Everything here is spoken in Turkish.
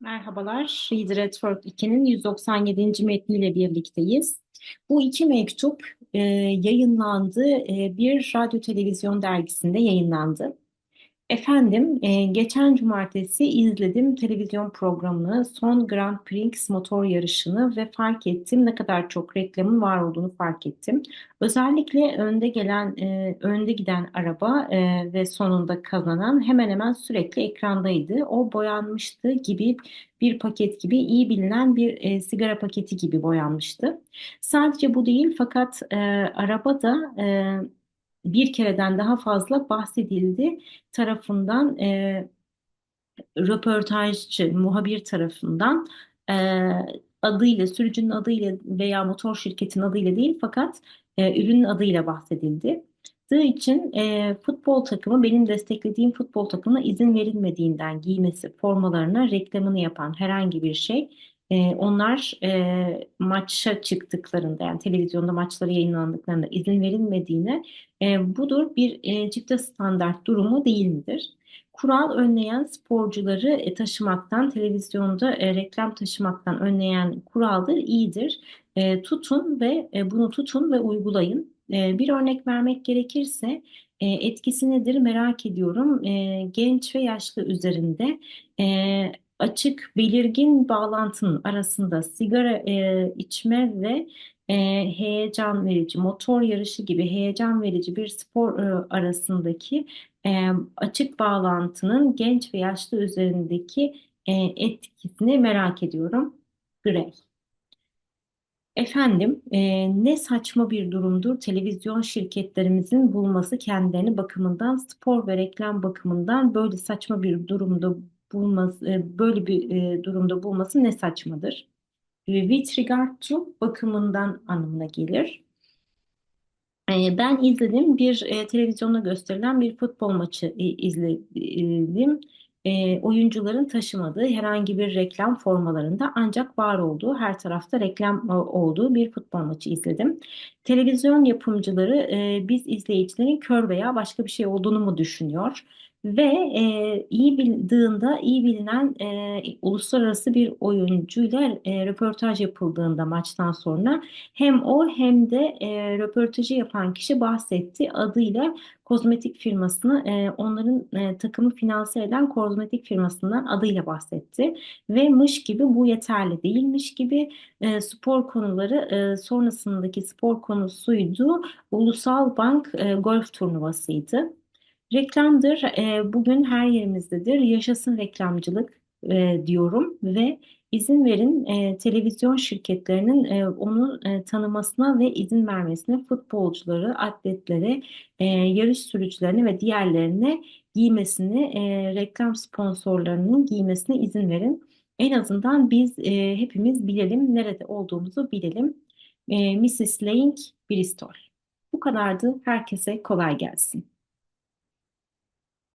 Merhabalar, Read Network 2'nin 197. metniyle birlikteyiz. Bu iki mektup e, yayınlandı, e, bir radyo televizyon dergisinde yayınlandı. Efendim, e, geçen cumartesi izledim televizyon programını, son Grand Prix motor yarışını ve fark ettim ne kadar çok reklamın var olduğunu fark ettim. Özellikle önde gelen, e, önde giden araba e, ve sonunda kazanan hemen hemen sürekli ekrandaydı. O boyanmıştı gibi bir paket gibi iyi bilinen bir e, sigara paketi gibi boyanmıştı. Sadece bu değil fakat e, araba da e, bir kereden daha fazla bahsedildi tarafından e, röportajcı, muhabir tarafından e, adıyla, sürücünün adıyla veya motor şirketin adıyla değil fakat e, ürünün adıyla bahsedildi. için e, futbol takımı benim desteklediğim futbol takımına izin verilmediğinden giymesi formalarına reklamını yapan herhangi bir şey e, onlar e, maça çıktıklarında yani televizyonda maçları yayınlandıklarında izin verilmediğine e, budur bir e, çifte standart durumu değil midir? Kural önleyen sporcuları e, taşımaktan, televizyonda e, reklam taşımaktan önleyen kuraldır, iyidir. E, tutun ve e, bunu tutun ve uygulayın. E, bir örnek vermek gerekirse e, etkisi nedir merak ediyorum. E, genç ve yaşlı üzerinde e, açık, belirgin bağlantının arasında sigara e, içme ve e, heyecan verici, motor yarışı gibi heyecan verici bir spor e, arasındaki e, açık bağlantının genç ve yaşlı üzerindeki e, etkisini merak ediyorum. Grey. Efendim, e, ne saçma bir durumdur televizyon şirketlerimizin bulması kendilerini bakımından, spor ve reklam bakımından böyle saçma bir durumda bulması, e, böyle bir e, durumda bulması ne saçmadır? With regard to bakımından anlamına gelir. E, ben izledim bir televizyonda gösterilen bir futbol maçı izledim. Oyuncuların taşımadığı herhangi bir reklam formalarında ancak var olduğu her tarafta reklam olduğu bir futbol maçı izledim. Televizyon yapımcıları biz izleyicilerin kör veya başka bir şey olduğunu mu düşünüyor? Ve e, iyi bildiğinde iyi bilinen e, uluslararası bir oyuncuyla e, röportaj yapıldığında maçtan sonra hem o hem de e, röportajı yapan kişi bahsetti adıyla kozmetik firmasını e, onların e, takımı finanse eden kozmetik firmasından adıyla bahsetti ve mış gibi bu yeterli değilmiş gibi e, spor konuları e, sonrasındaki spor konusuydu Ulusal Bank e, golf turnuvasıydı. Reklamdır, e, bugün her yerimizdedir. Yaşasın reklamcılık e, diyorum ve izin verin e, televizyon şirketlerinin e, onu e, tanımasına ve izin vermesine futbolcuları, atletlere, e, yarış sürücülerine ve diğerlerine giymesini, e, reklam sponsorlarının giymesine izin verin. En azından biz e, hepimiz bilelim, nerede olduğumuzu bilelim. E, Mrs. Lane, Bristol. Bu kadardı. Herkese kolay gelsin.